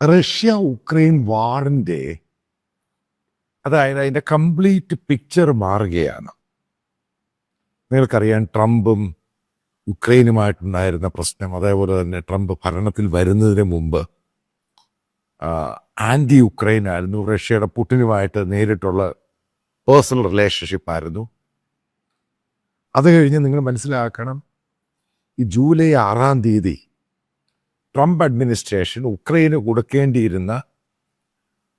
Russia Ukraine വാറിന്റെ അതായത് അതിന്റെ complete picture മാറുകയാണ്. നിങ്ങൾക്കറിയാം ട്രംപും ഉക്രൈനുമായിട്ടുണ്ടായിരുന്ന പ്രശ്നം അതേപോലെ തന്നെ ട്രംപ് ഭരണത്തിൽ വരുന്നതിന് മുമ്പ് ആന്റി ഉക്രൈൻ ആയിരുന്നു. റഷ്യയുടെ പുട്ടിനുമായിട്ട് നേരിട്ടുള്ള പേഴ്സണൽ റിലേഷൻഷിപ്പ് ആയിരുന്നു. അത് കഴിഞ്ഞ് നിങ്ങൾ മനസ്സിലാക്കണം ഈ ജൂലൈ ആറാം തീയതി ട്രംപ് അഡ്മിനിസ്ട്രേഷൻ ഉക്രൈന് കൊടുക്കേണ്ടിയിരുന്ന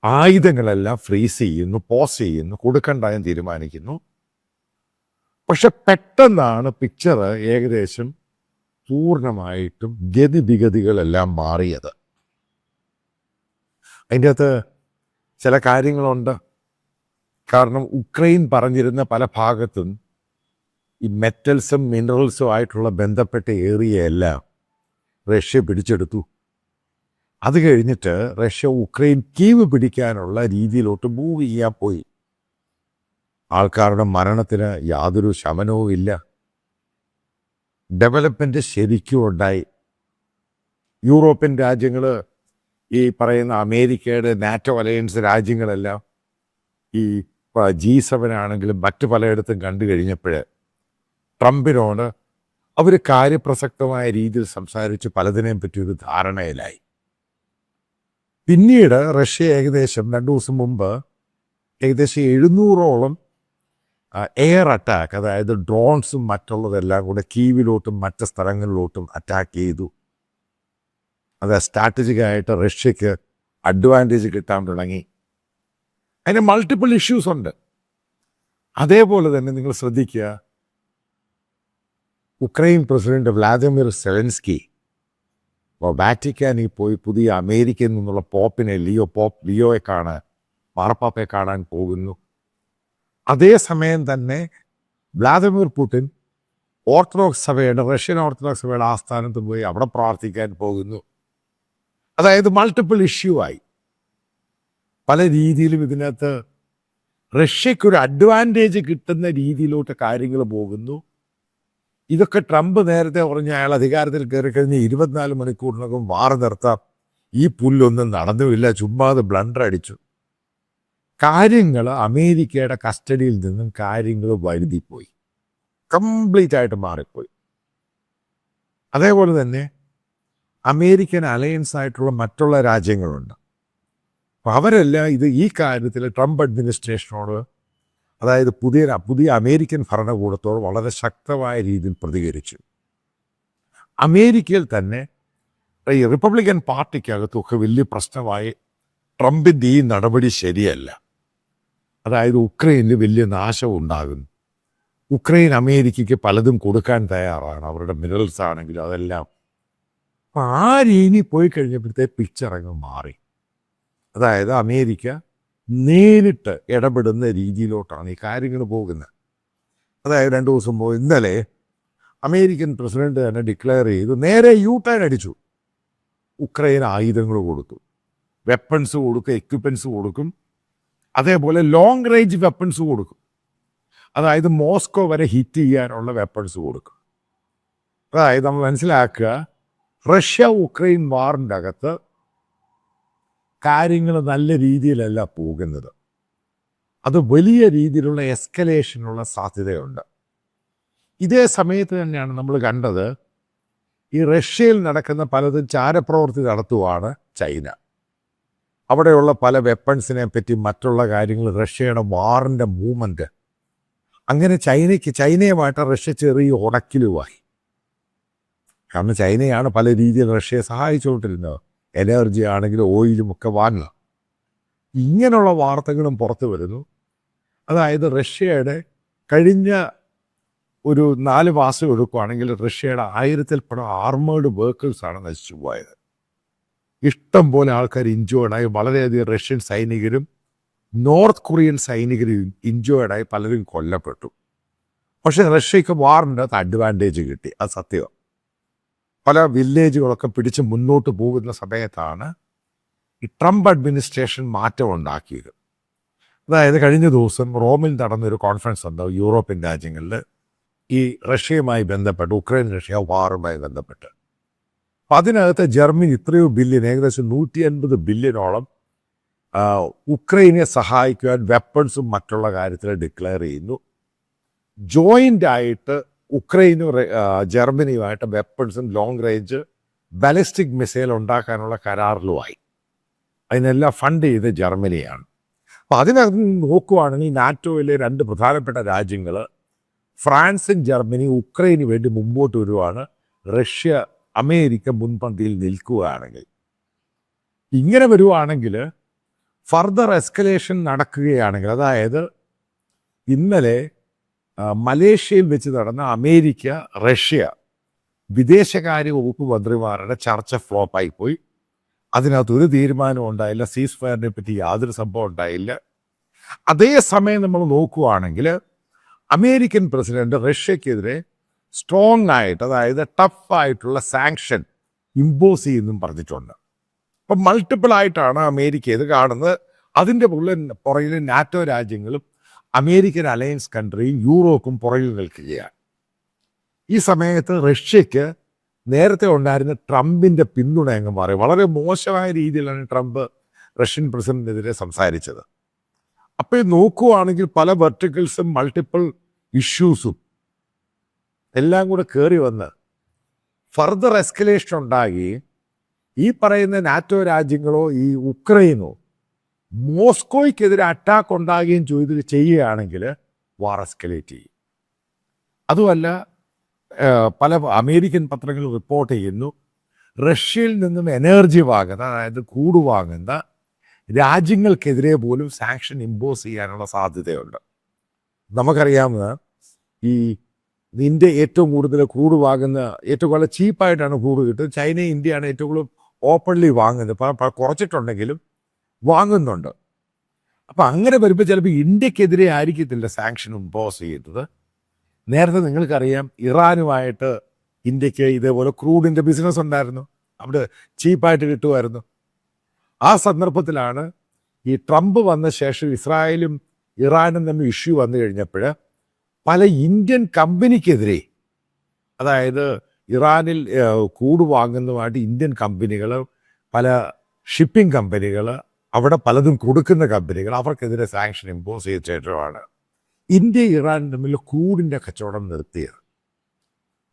ആയുധങ്ങളെല്ലാം ഫ്രീസ് ചെയ്യുന്നു പോസ് ചെയ്യുന്നു കൊടുക്കണ്ടായെന്ന് തീരുമാനിക്കുന്നു. പക്ഷെ പെട്ടെന്നാണ് പിക്ചർ ഏകദേശം പൂർണമായിട്ടും ഗതിവിഗതികളെല്ലാം മാറിയത്. അതിന്റെ അകത്ത് ചില കാര്യങ്ങളുണ്ട്. കാരണം ഉക്രൈൻ പറഞ്ഞിരുന്ന പല ഭാഗത്തും ഈ മെറ്റൽസും മിനറൽസും ആയിട്ടുള്ള ബന്ധപ്പെട്ട ഏരിയ എല്ലാം റഷ്യ പിടിച്ചെടുത്തു. അത് കഴിഞ്ഞിട്ട് റഷ്യ ഉക്രൈൻ കീവ് പിടിക്കാനുള്ള രീതിയിലോട്ട് മൂവ് ചെയ്യാൻ പോയി. ആൾക്കാരുടെ മരണത്തിന് യാതൊരു ശമനവും ഇല്ല. ഡെവലപ്മെന്റ് ശരിക്കും ഉണ്ടായി. യൂറോപ്യൻ രാജ്യങ്ങൾ ഈ പറയുന്ന അമേരിക്കയുടെ നാറ്റോ അലയൻസ് രാജ്യങ്ങളെല്ലാം ഈ ജി സെവൻ ആണെങ്കിലും മറ്റു പലയിടത്തും കണ്ടു കഴിഞ്ഞപ്പോൾ ട്രംപിനോട് അവർ കാര്യപ്രസക്തമായ രീതിയിൽ സംസാരിച്ച് പലതിനെയും പറ്റി ഒരു ധാരണയിലായി. പിന്നീട് റഷ്യ ഏകദേശം രണ്ടു ദിവസം മുമ്പ് ഏകദേശം എഴുന്നൂറോളം എയർ അറ്റാക്ക് അതായത് ഡ്രോൺസും മറ്റുള്ളതെല്ലാം കൂടെ കീവിലോട്ടും മറ്റ് സ്ഥലങ്ങളിലോട്ടും അറ്റാക്ക് ചെയ്തു. അത് സ്ട്രാറ്റജിക്കായിട്ട് റഷ്യക്ക് അഡ്വാന്റേജ് കിട്ടാൻ തുടങ്ങി. അതിന് മൾട്ടിപ്പിൾ ഇഷ്യൂസ് ഉണ്ട്. അതേപോലെ തന്നെ നിങ്ങൾ ശ്രദ്ധിക്കുക ഉക്രൈൻ പ്രസിഡന്റ് വ്ളാദിമിർ സെലൻസ്കി വാറ്റിക്കാനിൽ പോയി പുതിയ അമേരിക്കയിൽ നിന്നുള്ള പോപ്പിനെ ലിയോ പോപ്പ് ലിയോയെ കാണാൻ മാർപ്പാപ്പയെ കാണാൻ പോകുന്നു. അതേസമയം തന്നെ വ്ളാദിമിർ പുടിൻ ഓർത്തഡോക്സ് സഭയുടെ റഷ്യൻ ഓർത്തഡോക്സ് സഭയുടെ ആസ്ഥാനത്ത് പോയി അവിടെ പ്രാർത്ഥിക്കാൻ പോകുന്നു. അതായത് മൾട്ടിപ്പിൾ ഇഷ്യൂ ആയി. പല രീതിയിലും ഇതിനകത്ത് റഷ്യക്കൊരു അഡ്വാന്റേജ് കിട്ടുന്ന രീതിയിലോട്ട് കാര്യങ്ങൾ പോകുന്നു. ഇതൊക്കെ ട്രംപ് നേരത്തെ പറഞ്ഞ അയാൾ അധികാരത്തിൽ കയറി കഴിഞ്ഞ് ഇരുപത്തിനാല് മണിക്കൂറിനകം വാറ് നിർത്താം. ഈ പുല്ലൊന്നും നടന്നുമില്ല. ചുമ്മാതെ ബ്ലണ്ടർ അടിച്ചു. കാര്യങ്ങൾ അമേരിക്കയുടെ കസ്റ്റഡിയിൽ നിന്നും കാര്യങ്ങൾ വഴുതിപ്പോയി കംപ്ലീറ്റ് ആയിട്ട് മാറിപ്പോയി. അതേപോലെ തന്നെ അമേരിക്കൻ അലയൻസ് ആയിട്ടുള്ള മറ്റുള്ള രാജ്യങ്ങളുണ്ട്. അപ്പോൾ അവരെല്ലാം ഇത് ഈ കാര്യത്തിൽ ട്രംപ് അഡ്മിനിസ്ട്രേഷനോട് അതായത് പുതിയ പുതിയ അമേരിക്കൻ ഭരണകൂടത്തോട് വളരെ ശക്തമായ രീതിയിൽ പ്രതികരിച്ചു. അമേരിക്കയിൽ തന്നെ ഈ റിപ്പബ്ലിക്കൻ പാർട്ടിക്കകത്തൊക്കെ വലിയ പ്രശ്നമായി ട്രംപിന്റെ ഈ നടപടി ശരിയല്ല. അതായത് ഉക്രൈനിൽ വലിയ നാശം ഉണ്ടാകുന്നു. ഉക്രൈൻ അമേരിക്കയ്ക്ക് പലതും കൊടുക്കാൻ തയ്യാറാണ്. അവരുടെ മിനറൽസ് ആണെങ്കിലും അതെല്ലാം. അപ്പം ആ രീതി പോയി കഴിഞ്ഞപ്പോഴത്തെ പിക്ചർ അങ്ങ് മാറി. അതായത് അമേരിക്ക നേരിട്ട് ഇടപെടുന്ന രീതിയിലോട്ടാണ് ഈ കാര്യങ്ങൾ പോകുന്നത്. അതായത് രണ്ട് ദിവസം മുമ്പ് ഇന്നലെ അമേരിക്കൻ പ്രസിഡന്റ് തന്നെ ഡിക്ലെയർ ചെയ്തു നേരെ യു അടിച്ചു. ഉക്രൈൻ ആയുധങ്ങൾ കൊടുത്തു. വെപ്പൺസ് കൊടുക്കും എക്യുപ്മെൻസ് കൊടുക്കും. അതേപോലെ ലോങ് റേഞ്ച് വെപ്പൺസ് കൊടുക്കും. അതായത് മോസ്കോ വരെ ഹിറ്റ് ചെയ്യാനുള്ള വെപ്പൺസ് കൊടുക്കും. അതായത് നമ്മൾ മനസ്സിലാക്കുക റഷ്യ ഉക്രൈൻ വാറിന്റെ അകത്ത് കാര്യങ്ങൾ നല്ല രീതിയിലല്ല പോകുന്നത്. അത് വലിയ രീതിയിലുള്ള എസ്കലേഷനുള്ള സാധ്യതയുണ്ട്. ഇതേ സമയത്ത് തന്നെയാണ് നമ്മൾ കണ്ടത് ഈ റഷ്യയിൽ നടക്കുന്ന പലതും ചാരപ്രവൃത്തി നടത്തുവാണ് ചൈന. അവിടെയുള്ള പല വെപ്പൺസിനെ പറ്റി മറ്റുള്ള കാര്യങ്ങൾ റഷ്യയുടെ വാറിന്റെ മൂവ്മെന്റ് അങ്ങനെ ചൈനയ്ക്ക് ചൈനയുമായിട്ട് റഷ്യ ചെറിയ ഉടക്കിലുമായി കാരണം ചൈനയാണ് പല രീതിയിൽ റഷ്യയെ സഹായിച്ചുകൊണ്ടിരുന്നത്. എനർജി ആണെങ്കിലും ഓയിലും ഒക്കെ വാങ്ങുക. ഇങ്ങനെയുള്ള വാർത്തകളും പുറത്തു വരുന്നു. അതായത് റഷ്യയുടെ കഴിഞ്ഞ ഒരു നാല് മാസം എടുക്കുകയാണെങ്കിൽ റഷ്യയുടെ ആയിരത്തിൽ പണം ആർമേഡ് വെഹിക്കിൾസാണ് നശിച്ചു പോയത്. ഇഷ്ടം പോലെ ആൾക്കാർ ഇഞ്ചോർഡായി വളരെയധികം റഷ്യൻ സൈനികരും നോർത്ത് കൊറിയൻ സൈനികരും ഇഞ്ചോർഡായി പലരും കൊല്ലപ്പെട്ടു. പക്ഷേ റഷ്യക്ക് വാറിന്റെ അത് അഡ്വാന്റേജ് കിട്ടി. അത് സത്യം പല വില്ലേജുകളൊക്കെ പിടിച്ച് മുന്നോട്ട് പോകുന്ന സമയത്താണ് ഈ ട്രംപ് അഡ്മിനിസ്ട്രേഷൻ മാറ്റം ഉണ്ടാക്കിയത്. അതായത് കഴിഞ്ഞ ദിവസം റോമിൽ നടന്നൊരു കോൺഫറൻസ് ഉണ്ട് യൂറോപ്യൻ രാജ്യങ്ങളിൽ ഈ റഷ്യയുമായി ബന്ധപ്പെട്ട് ഉക്രൈൻ റഷ്യ വാറുമായി ബന്ധപ്പെട്ട്. അപ്പം അതിനകത്ത് ജർമ്മനി ഇത്രയോ ബില്യൻ ഏകദേശം നൂറ്റി അൻപത് ബില്യനോളം ഉക്രൈനെ സഹായിക്കുവാൻ വെപ്പൺസും മറ്റുള്ള കാര്യത്തിൽ ഡിക്ലെയർ ചെയ്യുന്നു. ജോയിന്റ് ആയിട്ട് ഉക്രൈനും ജർമ്മനിയുമായിട്ട് വെപ്പൺസും ലോങ് റേഞ്ച് ബാലിസ്റ്റിക് മിസൈൽ ഉണ്ടാക്കാനുള്ള കരാറിലുമായി. അതിനെല്ലാം ഫണ്ട് ചെയ്ത് ജർമ്മനിയാണ്. അപ്പം അതിനകത്ത് നോക്കുവാണെങ്കിൽ നാറ്റോയിലെ രണ്ട് പ്രധാനപ്പെട്ട രാജ്യങ്ങൾ ഫ്രാൻസും ജർമ്മനി ഉക്രൈന് വേണ്ടി മുമ്പോട്ട് വരുവാണ്. റഷ്യ അമേരിക്ക മുൻപന്തിയിൽ നിൽക്കുകയാണെങ്കിൽ. ഇങ്ങനെ വരുവാണെങ്കിൽ ഫർദർ എസ്കലേഷൻ നടക്കുകയാണെങ്കിൽ അതായത് ഇന്നലെ മലേഷ്യയിൽ വെച്ച് നടന്ന അമേരിക്ക റഷ്യ വിദേശകാര്യ വകുപ്പ് മന്ത്രിമാരുടെ ചർച്ച ഫ്ലോപ്പായി പോയി. അതിനകത്ത് ഒരു തീരുമാനം ഉണ്ടായില്ല. സീസ് ഫയറിനെ പറ്റി യാതൊരു സംഭവം ഉണ്ടായില്ല. അതേസമയം നമ്മൾ നോക്കുകയാണെങ്കിൽ അമേരിക്കൻ പ്രസിഡന്റ് റഷ്യക്കെതിരെ സ്ട്രോങ് ആയിട്ട് അതായത് ടഫായിട്ടുള്ള സാങ്ഷൻ ഇമ്പോസ് ചെയ്യുന്നും പറഞ്ഞിട്ടുണ്ട്. അപ്പം മൾട്ടിപ്പിൾ ആയിട്ടാണ് അമേരിക്ക ഇത് കാണുന്നത്. അതിന്റെ പുറകിൽ പുറകിൽ നാറ്റോ രാജ്യങ്ങളും അമേരിക്കൻ അലയൻസ് കൺട്രിയും യൂറോപ്പും പുറകിൽ നിൽക്കുകയാണ്. ഈ സമയത്ത് റഷ്യക്ക് നേരത്തെ ഉണ്ടായിരുന്ന ട്രംപിന്റെ പിന്തുണ അങ്ങ് മാറി. വളരെ മോശമായ രീതിയിലാണ് ട്രംപ് റഷ്യൻ പ്രസിഡന്റിനെതിരെ സംസാരിച്ചത്. അപ്പോൾ നോക്കുവാണെങ്കിൽ പല വെർട്ടിക്കൽസും മൾട്ടിപ്പിൾ ഇഷ്യൂസും എല്ലാം കൂടെ കയറി വന്ന് ഫർദർ എസ്കലേഷൻ ഉണ്ടാകി ഈ പറയുന്ന നാറ്റോ രാജ്യങ്ങളോ ഈ ഉക്രൈനോ മോസ്കോയ്ക്കെതിരെ അറ്റാക്ക് ഉണ്ടാകുകയും ചെയ്ത് ചെയ്യുകയാണെങ്കിൽ വാർ എസ്കലേറ്റ് ചെയ്യും. അതുമല്ല പല അമേരിക്കൻ പത്രങ്ങൾ റിപ്പോർട്ട് ചെയ്യുന്നു റഷ്യയിൽ നിന്നും എനർജി വാങ്ങുന്ന അതായത് കൂട് വാങ്ങുന്ന രാജ്യങ്ങൾക്കെതിരെ പോലും സാങ്ഷൻ ഇമ്പോസ് ചെയ്യാനുള്ള സാധ്യതയുണ്ട്. നമുക്കറിയാവുന്ന ഈ ഇന്ത്യ ഏറ്റവും കൂടുതൽ ക്രൂഡ് വാങ്ങുന്ന ഏറ്റവും കൂടുതൽ ചീപ്പായിട്ടാണ് ക്രൂഡ് കിട്ടുന്നത്. ചൈന ഇന്ത്യയാണ് ഏറ്റവും കൂടുതൽ ഓപ്പൺലി വാങ്ങുന്നത്. കുറച്ചിട്ടുണ്ടെങ്കിലും വാങ്ങുന്നുണ്ട്. അപ്പം അങ്ങനെ വരുമ്പോൾ ചിലപ്പോൾ ഇന്ത്യക്കെതിരെ ആയിരിക്കത്തില്ല സാങ്ഷൻ ഇമ്പോസ് ചെയ്യുന്നത്. നേരത്തെ നിങ്ങൾക്കറിയാം ഇറാനുമായിട്ട് ഇന്ത്യയ്ക്ക് ഇതേപോലെ ക്രൂഡിന്റെ ബിസിനസ് ഉണ്ടായിരുന്നു. അവിടെ ചീപ്പായിട്ട് കിട്ടുമായിരുന്നു. ആ സന്ദർഭത്തിലാണ് ഈ ട്രംപ് വന്ന ശേഷം ഇസ്രായേലും ഇറാനും തമ്മിൽ ഇഷ്യൂ വന്നു കഴിഞ്ഞപ്പോൾ പല ഇന്ത്യൻ കമ്പനിക്കെതിരെ അതായത് ഇറാനിൽ കൂട് വാങ്ങുന്നതുമായിട്ട് ഇന്ത്യൻ കമ്പനികൾ പല ഷിപ്പിംഗ് കമ്പനികൾ അവിടെ പലതും കൊടുക്കുന്ന കമ്പനികൾ അവർക്കെതിരെ സാങ്ഷൻ ഇമ്പോസ് ചെയ്ത ശേഷമാണ് ഇന്ത്യ ഇറാൻ തമ്മിൽ കൂടിന്റെ കച്ചവടം നിർത്തിയത്.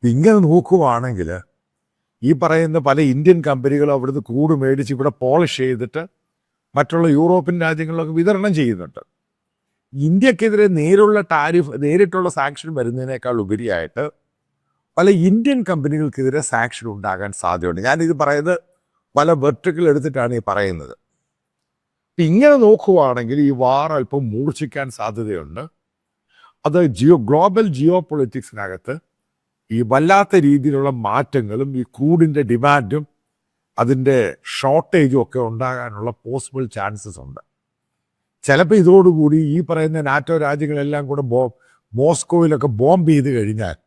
ഇങ്ങനെ നോക്കുവാണെങ്കിൽ ഈ പറയുന്ന പല ഇന്ത്യൻ കമ്പനികളും അവിടുന്ന് കൂട് മേടിച്ച് ഇവിടെ പോളിഷ് ചെയ്തിട്ട് മറ്റുള്ള യൂറോപ്യൻ രാജ്യങ്ങളിലൊക്കെ വിതരണം ചെയ്യുന്നുണ്ട്. ഇന്ത്യക്കെതിരെ നേരിട്ടുള്ള ടാരിഫ് നേരിട്ടുള്ള സാങ്ഷൻ വരുന്നതിനേക്കാൾ ഉപരിയായിട്ട് പല ഇന്ത്യൻ കമ്പനികൾക്കെതിരെ സാങ്ഷൻ ഉണ്ടാകാൻ സാധ്യതയുണ്ട്. ഞാനിത് പറയുന്നത് പല വെർട്ടിക്കൽ എടുത്തിട്ടാണ് ഈ പറയുന്നത്. ഇങ്ങനെ നോക്കുവാണെങ്കിൽ ഈ വാർ അല്പം മൂർച്ഛിക്കാൻ സാധ്യതയുണ്ട്. അത് ജിയോ ഗ്ലോബൽ ജിയോ പൊളിറ്റിക്സിനകത്ത് ഈ വല്ലാത്ത രീതിയിലുള്ള മാറ്റങ്ങളും ഈ ക്രൂഡിന്റെ ഡിമാൻഡും അതിന്റെ ഷോർട്ടേജും ഒക്കെ ഉണ്ടാകാനുള്ള പോസിബിൾ ചാൻസസ് ഉണ്ട്. ചിലപ്പോൾ ഇതോടുകൂടി ഈ പറയുന്ന നാറ്റോ രാജ്യങ്ങളെല്ലാം കൂടെ ബോ മോസ്കോയിലൊക്കെ ബോംബ് ചെയ്ത് കഴിഞ്ഞാൽ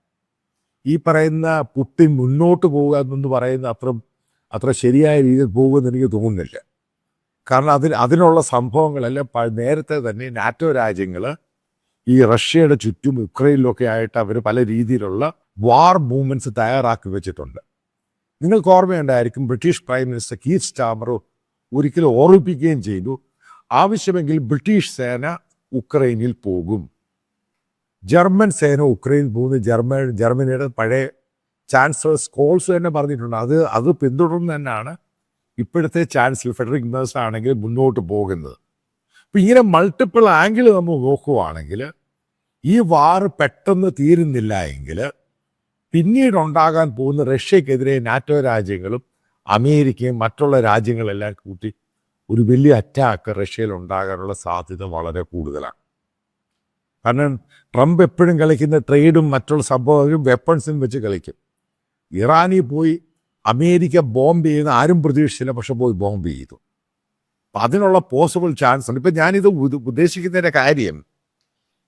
ഈ പറയുന്ന പുട്ടിൻ മുന്നോട്ട് പോകുക എന്നൊന്ന് പറയുന്ന അത്ര അത്ര ശരിയായ രീതിയിൽ പോകുമെന്ന് എനിക്ക് തോന്നുന്നില്ല. കാരണം അതിന് അതിനുള്ള സംഭവങ്ങളെല്ലാം നേരത്തെ തന്നെ നാറ്റോ രാജ്യങ്ങൾ ഈ റഷ്യയുടെ ചുറ്റും യുക്രൈനിലൊക്കെ ആയിട്ട് അവർ പല രീതിയിലുള്ള വാർ മൂവ്മെന്റ്സ് തയ്യാറാക്കി വെച്ചിട്ടുണ്ട്. നിങ്ങൾക്ക് ഓർമ്മയുണ്ടായിരിക്കും British prime minister Keir Starmer ഒരിക്കലും ഓർമ്മിപ്പിക്കുകയും ചെയ്തു ആവശ്യമെങ്കിൽ ബ്രിട്ടീഷ് സേന ഉക്രൈനിൽ പോകും. ജർമ്മൻ സേന ഉക്രൈനിൽ പോകുന്ന. ജർമ്മൻ ജർമ്മനിയുടെ പഴയ ചാൻസലർ സ്കോൾസ് തന്നെ പറഞ്ഞിട്ടുണ്ട്. അത് അത് പിന്തുടർന്ന് തന്നെയാണ് ഇപ്പോഴത്തെ ചാൻസലർ ഫെഡറിക് മേഴ്സ് ആണെങ്കിൽ മുന്നോട്ട് പോകുന്നത്. അപ്പം ഇങ്ങനെ മൾട്ടിപ്പിൾ ആംഗിൾ നമ്മൾ നോക്കുവാണെങ്കിൽ ഈ വാർ പെട്ടെന്ന് തീരുന്നില്ല എങ്കിൽ പിന്നീട് ഉണ്ടാകാൻ പോകുന്ന റഷ്യക്കെതിരെ നാറ്റോ രാജ്യങ്ങളും അമേരിക്കയും മറ്റുള്ള രാജ്യങ്ങളെല്ലാം കൂട്ടി ഒരു വലിയ അറ്റാക്ക് റഷ്യയിൽ ഉണ്ടാകാനുള്ള സാധ്യത വളരെ കൂടുതലാണ്. കാരണം ട്രംപ് എപ്പോഴും കളിക്കുന്ന ട്രേഡും മറ്റുള്ള സംഭവങ്ങളും വെപ്പൺസും വെച്ച് കളിക്കും. ഇറാനിൽ പോയി അമേരിക്ക ബോംബ് ചെയ്യുന്ന ആരും പ്രതീക്ഷിച്ചില്ല പക്ഷെ പോയി ബോംബ് ചെയ്തു. അപ്പം അതിനുള്ള പോസിബിൾ ചാൻസ് ഉണ്ട്. ഇപ്പം ഞാനിത് ഉദ്ദേശിക്കുന്നതിന്റെ കാര്യം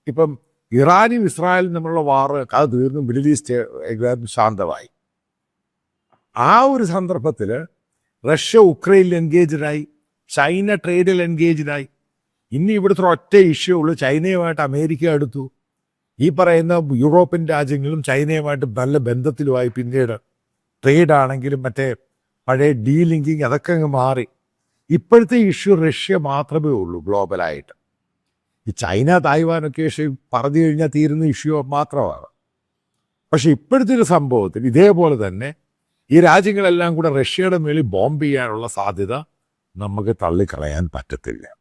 ഇപ്പം ഇറാനും ഇസ്രായേലും തമ്മിലുള്ള വാർ അത് തീർന്നു മിഡിൽ ഈസ്റ്റ് ശാന്തമായി. ആ ഒരു സന്ദർഭത്തിൽ റഷ്യ ഉക്രൈനിൽ എൻഗേജ്ഡായി ചൈന ട്രേഡിൽ എൻഗേജ്ഡായി ഇനി ഇവിടുത്തെ ഒറ്റ ഇഷ്യൂ ഉള്ളൂ ചൈനയുമായിട്ട് അമേരിക്ക എടുത്തു ഈ പറയുന്ന യൂറോപ്യൻ രാജ്യങ്ങളും ചൈനയുമായിട്ട് നല്ല ബന്ധത്തിലുമായി പിന്നീട് ട്രേഡ് ആണെങ്കിലും മറ്റേ പഴയ ഡീലിങ്കിങ് അതൊക്കെ അങ്ങ് മാറി. ഇപ്പോഴത്തെ ഇഷ്യൂ റഷ്യ മാത്രമേ ഉള്ളൂ ഗ്ലോബലായിട്ട് ഈ ചൈന തായ്വാനൊക്കെ ഇഷ്യൂ പറഞ്ഞു കഴിഞ്ഞാൽ തീരുന്ന ഇഷ്യൂ മാത്രമാണ്. പക്ഷെ ഇപ്പോഴത്തെ ഒരു സംഭവത്തിൽ ഇതേപോലെ തന്നെ ഈ രാജ്യങ്ങളെല്ലാം കൂടെ റഷ്യയുടെ മേളിൽ ബോംബ് ചെയ്യാനുള്ള സാധ്യത നമുക്ക് തള്ളിക്കളയാൻ പറ്റത്തില്ല.